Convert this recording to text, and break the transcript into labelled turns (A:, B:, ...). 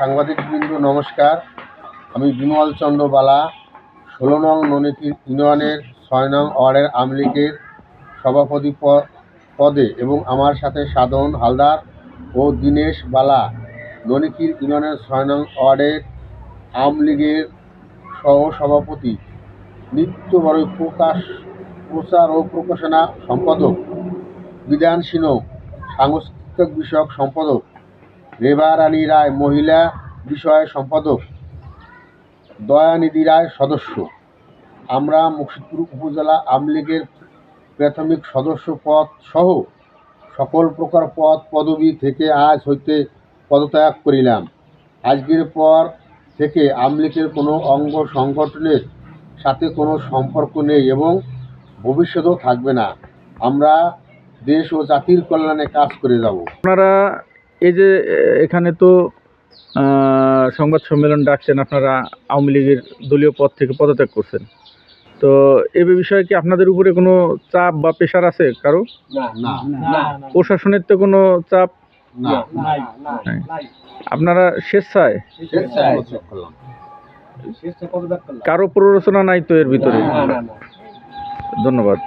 A: সাংবাদিকবৃন্দ, নমস্কার। আমি বিমল চন্দ্র বালা, ষোলো নং ননিকি ইউনিয়নের ছয় নং ওয়ার্ডের আমলিগের সভাপতি প- পদে এবং আমার সাথে সাধন হালদার ও দীনেশ বালা ননিকির ইউনিয়নের ছয় নং ওয়ার্ডের আমলিগের সহ সভাপতি নিত্য বড় প্রকাশ, প্রচার ও প্রকাশনা সম্পাদক বিধান সিনহ সাংস্কৃতিক বিষয়ক সম্পাদক রেবা রানী রায় মহিলা বিষয় সম্পাদক, দয়ানিধি রায় সদস্য। আমরা মুর্শিদপুর উপজেলা আমলীগের প্রাথমিক সদস্য পদ সহ সকল প্রকার পদ পদবি থেকে আজ হইতে পদত্যাগ করিলাম। আজকের পর থেকে আমলীগের কোনো অঙ্গ সংগঠনের সাথে কোনো সম্পর্ক নেই এবং ভবিষ্যতেও থাকবে না। আমরা দেশ ও জাতির কল্যাণে কাজ করে যাব।
B: আপনারা এই যে এখানে তো সংবাদ সম্মেলন ডাকছেন আপনারা আওয়ামী লীগের দলীয় পদ থেকে পদত্যাগ করছেন তো এ বিষয়ে কি আপনাদের উপরে কোনো চাপ বা প্রেশার আছে
A: কারও
B: প্রশাসনের তো কোনো চাপ আপনারা স্বেচ্ছায়
A: স্বেচ্ছায়
B: কারও প্ররোচনা নাই তো এর ভিতরে ধন্যবাদ